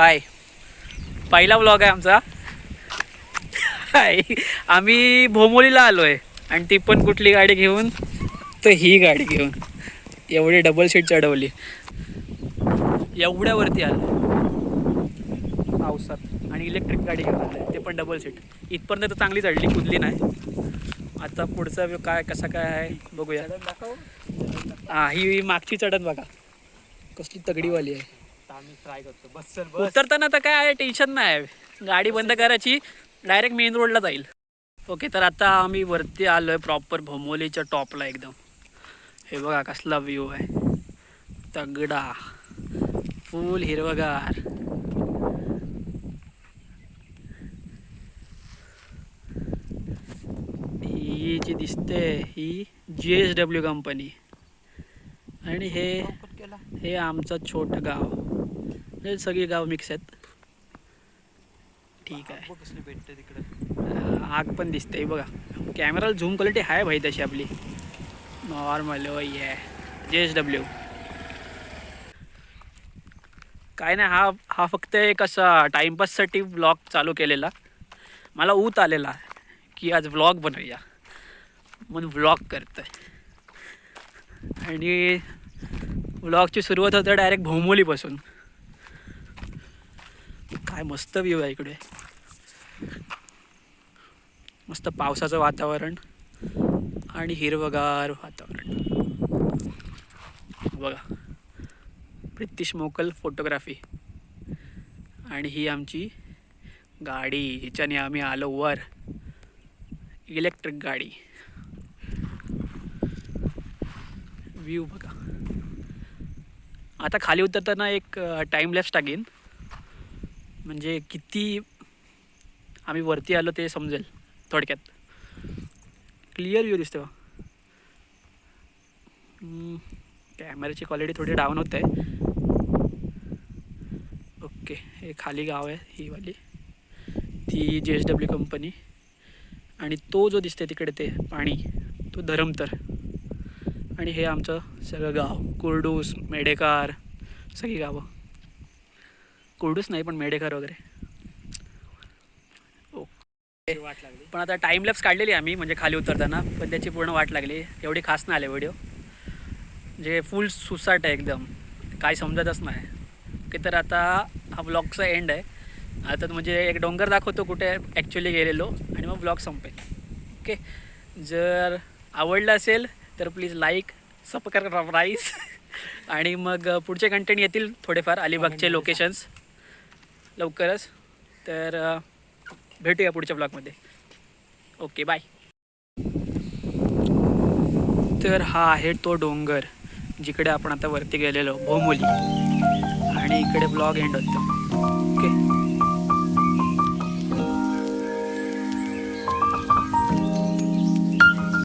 हाय. पहिला व्लॉग आहे आमचा. हाय. आम्ही भोमोलीला आलो आहे आणि ती पण कुठली गाडी घेऊन? तर ही गाडी घेऊन. एवढी डबल सीट चढवली एवढ्यावरती आलो पावसात. आणि इलेक्ट्रिक गाडी घेऊन आलं ते पण डबल सीट इथपर्यंत तर चांगली चढली कुदली नाही. आता पुढचा व्यू काय कसा काय आहे बघूया. हा ही मागची चढत बघा. कसली तगडीवाली आहे. आम्ही ट्राय करतो. बस चल उतरताना तर काय टेन्शन नाही. गाडी बंद करायची डायरेक्ट मेन रोडला जाईल. ओके तर आता आम्ही वरती आलो आहे प्रॉपर भोमोलीच्या टॉपला एकदम. हे बघा कसला व्ह्यू आहे. तगडा. फुल हिरवगार. ही जी दिसते ही जी एस डब्ल्यू कंपनी आणि हे हे आमचं छोटं गाव. हे सगळी गाव मिक्स आहेत. ठीक आहे. कसली भेटते तिकडे. आग पण दिसते बघा. कॅमेराला झूम क्वालिटी आहे भाई तशी आपली. नॉर्मल ये. जे एस डब्ल्यू काय नाही हा हा फक्त एक असा टाईमपाससाठी व्लॉग चालू केलेला. मला ऊत आलेला की आज व्लॉग बनवूया. म्हणून व्लॉग करतोय. आणि व्लॉगची सुरुवात होते डायरेक्ट भोमोलीपासून काय मस्त व्ह्यू आहे इकडे. मस्त पावसाचं वातावरण आणि हिरवगार वातावरण. बघा प्रितिश मोकल फोटोग्राफी आणि ही आमची गाडी हिच्याने आम्ही आलो वर. इलेक्ट्रिक गाडी. व्ह्यू बघा. आता खाली उतरताना एक टाईम लॅप्स टाकीन. म्हणजे किती आम्ही वरती आलो ते समजेल थोडक्यात. क्लिअर व्ह्यू दिसतो कॅमेऱ्याची क्वालिटी थोडी डाऊन होत. आहे ओके हे खाली गाव आहे ही वाली. ती जे एस डब्ल्यू कंपनी आणि तो जो दिसते तिकडे ते पाणी तो धरमतर. आणि हे आमचं सगळं गाव कुर्डूस मेढेकार सगळी गावं. कुर्डूस नाही पण मेढेकर वगैरे. ओके. वाट लागली पण आता टाईम लॅप्स काढलेली आम्ही म्हणजे खाली उतरताना पण त्याची पूर्ण वाट लागली. एवढी खास नाही आले व्हिडिओ म्हणजे फुल सुसाट आहे एकदम. काय समजतच नाही. ओके तर आता हा ब्लॉगचा एंड आहे. आता म्हणजे एक डोंगर दाखवतो कुठे ॲक्च्युली गेलेलो आणि मग ब्लॉग संपेल. ओके. जर आवडलं असेल तर प्लीज लाईक सबस्क्राईब आणि मग पुढचे कंटेंट येतील थोडेफार अलिबागचे लोकेशन्स लवकरच. तर भेटूया पुढच्या ब्लॉगमध्ये. Okay bye. तर हा आहे तो डोंगर जिकडे आपण आता वरती गेलेलो भोमोली. आणि इकडे ब्लॉग एंड होतो. ओके?